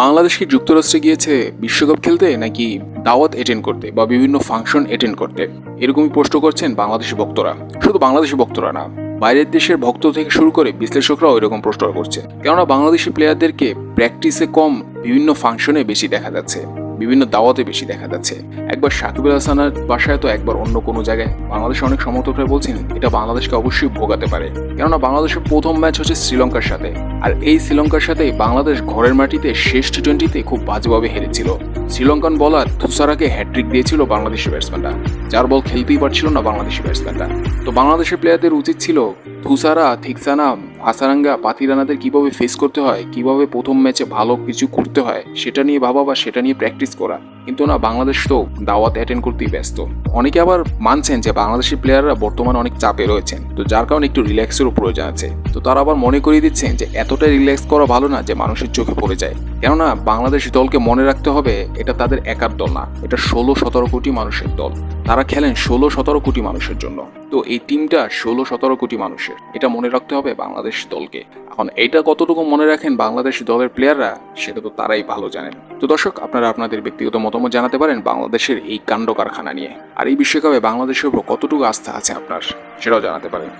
বাংলাদেশ কি যুক্তরাষ্ট্রে গিয়েছে বিশ্বকাপ খেলতে নাকি দাওয়াত অ্যাটেন্ড করতে বা বিভিন্ন ফাংশন অ্যাটেন্ড করতে? এরকমই প্রশ্ন করছেন বাংলাদেশি ভক্তরা। শুধু বাংলাদেশি ভক্তরা না, বাইরের দেশের ভক্ত থেকে শুরু করে বিশ্লেষকরাও এরকম প্রশ্ন করছে কেননা বাংলাদেশি প্লেয়ারদেরকে প্র্যাকটিসে কম বিভিন্ন ফাংশনে বেশি দেখা যাচ্ছে। বিভিন্ন দাওয়াতে বেশি দেখা যাচ্ছে। একবার সাকিবুল হাসানের বাসায় তো একবার অন্য কোনো জায়গায়। বাংলাদেশ অনেক সমর্থকরা বলছেন, এটা বাংলাদেশকে অবশ্যই ভোগাতে পারে। কেননা বাংলাদেশের প্রথম ম্যাচ হচ্ছে শ্রীলঙ্কার সাথে। আর এই শ্রীলঙ্কার সাথে বাংলাদেশ ঘরের মাটিতে শেষ টি টোয়েন্টিতে খুব বাজেভাবে হেরেছিল। শ্রীলঙ্কান বলার থুসারাকে হ্যাট্রিক দিয়েছিল বাংলাদেশের ব্যাটসম্যানরা যার বল খেলতেই পারছিল না বাংলাদেশি ব্যাটসম্যানরা তো বাংলাদেশের প্লেয়ারদের উচিত ছিল থুসারা থিকসানা, হাসারাঙ্গা পাতিরানাদের কীভাবে ফেস করতে হয়, কীভাবে প্রথম ম্যাচে ভালো কিছু করতে হয়, সেটা নিয়ে ভাবা বা সেটা নিয়ে প্র্যাকটিস করা। কিন্তু না, বাংলাদেশ তো দাওয়াত অ্যাটেন্ড করতেই ব্যস্ত। অনেকে আবার মানছেন যে বাংলাদেশি প্লেয়াররা বর্তমানে অনেক চাপে রয়েছেন। তো যার কারণে একটু রিল্যাক্সেরও প্রয়োজন আছে। তো তারা আবার মনে করিয়ে দিচ্ছেন যে এতটা রিল্যাক্স করা ভালো না যে মানুষের চোখে পড়ে যায়। কেননা, বাংলাদেশ দলকে মনে রাখতে হবে এটা তাদের একার দল না, এটা ষোলো সতেরো কোটি মানুষের দল। তারা খেলেন ষোলো সতেরো কোটি মানুষের জন্য। তো এই টিমটা ষোলো সতেরো কোটি মানুষের। এটা মনে রাখতে হবে বাংলাদেশ দলকে। এখন এটা কতটুকু মনে রাখেন বাংলাদেশ দলের প্লেয়াররা, সেটা তো তারাই ভালো জানেন। তো দর্শক, আপনারা আপনাদের ব্যক্তিগত মতামত জানাতে পারেন বাংলাদেশের এই কাণ্ড কারখানা নিয়ে। আর এই বিশ্বকাপে বাংলাদেশের উপর কতটুকু আস্থা আছে আপনার, সেটাও জানাতে পারেন।